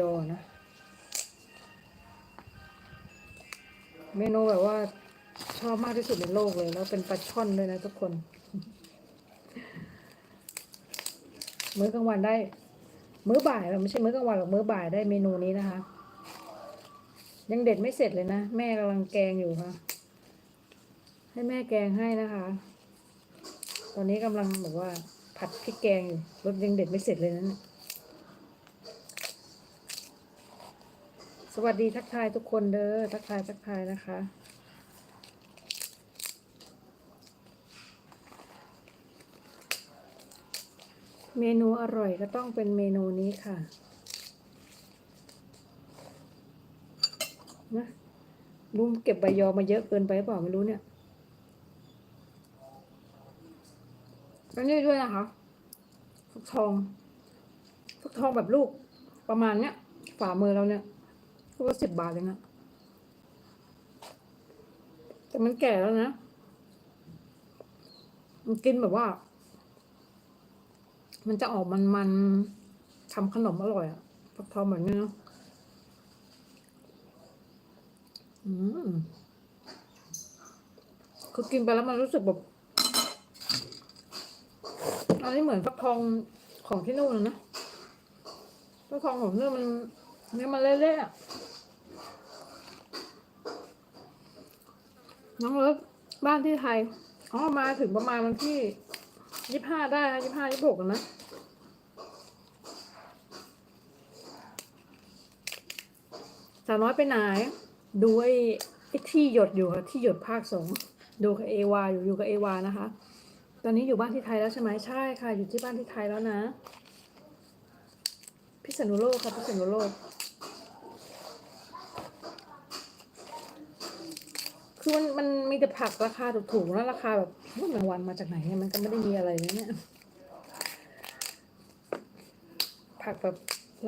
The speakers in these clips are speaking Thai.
ยอนะ เมนูแบบว่า ชอบมากที่สุดในโลกเลย แล้วเป็นปลาช่อนด้วยนะทุกคน มื้อกลางวันได้ มื้อบ่ายเราไม่ใช่มื้อกลางวันหรอกมื้อบ่ายได้เมนูนี้นะคะ ยังเด็ดไม่เสร็จเลยนะ แม่กำลังแกงอยู่ค่ะ ให้แม่แกงให้นะคะ ตอนนี้กำลังแบบว่า ผัดพริกแกงอยู่รสยังเด็ดไม่เสร็จเลยนะเนี่ สวัสดีทักทายทุกคนเด้อทักทายทักทายนะคะ เมนูอร่อยก็ต้องเป็นเมนูนี้ค่ะนะลุงเก็บใบยอมาเยอะเกินไปหรือเปล่าไม่รู้เนี่ยอันนี้ด้วยนะคะฟักทองฟักทองแบบลูกประมาณเนี้ยฝ่ามือเราเนี่ย ก็ว่าสิบบาทเองอะแต่มันแก่แล้วนะ มันกินแบบว่า มันจะออกมันมันๆทำขนมอร่อยอะฟักทองแบบนี้เนาะอืมคือกินไปแล้วมันรู้สึกแบบอันนี้เหมือนฟักทองของที่นู่นนะฟักทองของเนี่ยมันเนี่ยมันเละๆอะ น้องเลิฟบ้านที่ไทยอ๋อมาถึงประมาณวันที่ยี่ห้าได้นะยี่ห้ายี่หกนะสาวน้อยไปไหน ดูไอ้ไอ้ที่หยดอยู่ค่ะที่หยดภาคสองดูกับเอวาอยู่อยู่กับเอวานะคะ ตอนนี้อยู่บ้านที่ไทยแล้วใช่ไหมใช่ค่ะ อยู่ที่บ้านที่ไทยแล้วนะ พิษณุโลกค่ะพิษณุโลก คือมันมันมีแต่ผักราคาถูกๆแล้วราคาแบบมันวันมาจากไหนเนี่ยมันก็ไม่ได้มีอะไรเลยเนี่ย ผักแบบ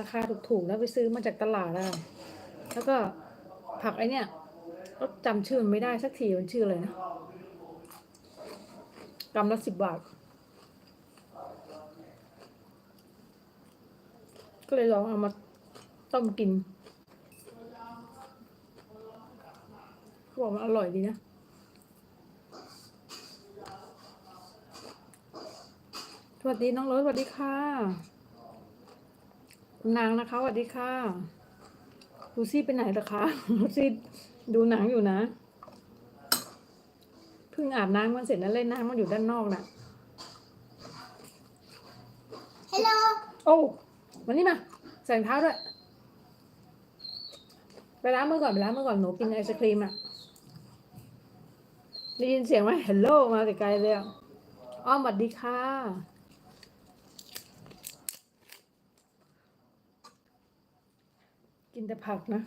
ราคาถูกๆแล้วไปซื้อมาจากตลาดอะแล้วก็ผักไอเนี่ยก็จำชื่อมันไม่ได้สักทีมันชื่ออะไรนะกรัมละสิบบาท ก็เลยลองเอามาต้มกิน เขา บอกมันอร่อยดีนะสวัสดีน้องรถสวัสดีค่ะคุณนางนะคะสวัสดีค่ะลูซี่ไปไหนล่ะคะลูซี่ดูหนังอยู่นะเพิ่งอาบน้ำมันเสร็จแล้วเล่นน้ำมันอยู่ด้านนอกน่ะฮัลโหลโอ้วันนี้มาใส่รองเท้าด้วยไปล้างมือก่อนไปล้างมือก่อนหนูกินไอศครีมอะ ได้ยินเสียงไหมฮัลโหลมาแต่ไกลเลยอะอ้อมสวัสดีค่ะกินแต่ผักนะ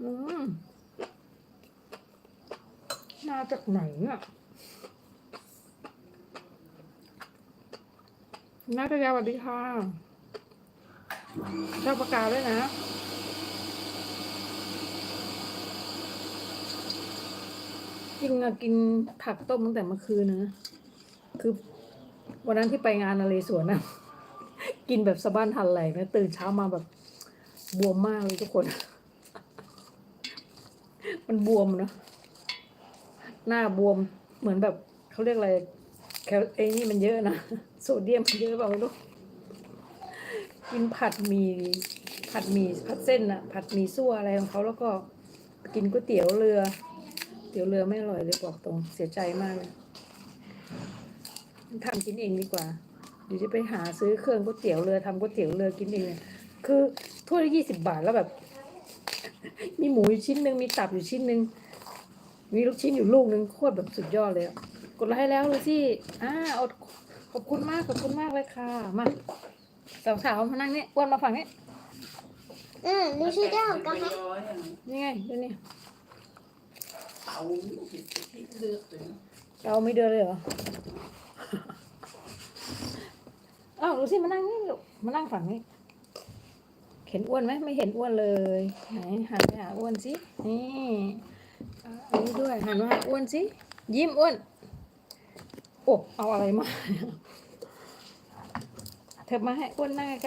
อืมมาจากไหนอะนาตยาสวัสดีค่ะชอบปากกาด้วยนะ จริงอะกินผักต้มตั้งแต่เมื่อคืนนะคือวันนั้นที่ไปงานนาเรสวนนะกินแบบสะบ้านทันแหลกนะตื่นเช้ามาแบบบวมมากเลยทุกคน มันบวมเนอะหน้าบวมเหมือนแบบเขาเรียกอะไรแคลไอ้นี่มันเยอะนะโซเดียมมันเยอะเปล่าไม่รู้กินผัดหมีผัดหมีผัดเส้นอะผัดหมีซั่วอะไรของเขาแล้วก็กินก๋วยเตี๋ยวเรือ เตี๋ยวเรือไม่อร่อยเลยบอกตรง เสียใจมากเลยทำกินเองดีกว่าเดี๋ยวจะไปหาซื้อเครื่องก๋วยเตี๋ยวเรือทำก๋วยเตี๋ยวเรือกินเองเนี่ยคือถ้วยละยี่สิบบาทแล้วแบบ มีหมูอยู่ชิ้นหนึ่งมีตับอยู่ชิ้นหนึ่งมีลูกชิ้นอยู่ลูกหนึ่งโคตรแบบสุดยอดเลยอะกดไลค์ให้แล้วเลยที่อ่าเอาขอบคุณมากขอบคุณมากเลยค่ะมาสาวสาวๆมานั่งนี่อ้วนมาฝั่งนี้อืมนี่ชื่อเจ้าของกันไหมนี่ไงดูนี่ เตาเลือกเลยนะเราไม่เดินเลยเหรออ้าวดูสิมานั่งนี่ลูกมานั่งฝั่งนี้เห็นอ้วนไหมไม่เห็นอ้วนเลยไหนหันไปหาอ้วนสินี่อันนี้ด้วยหันมาหาอ้วนสิยิ้มอ้วนโอ้เอาอะไรมาเธอมาให้อ้วนนั่งกล้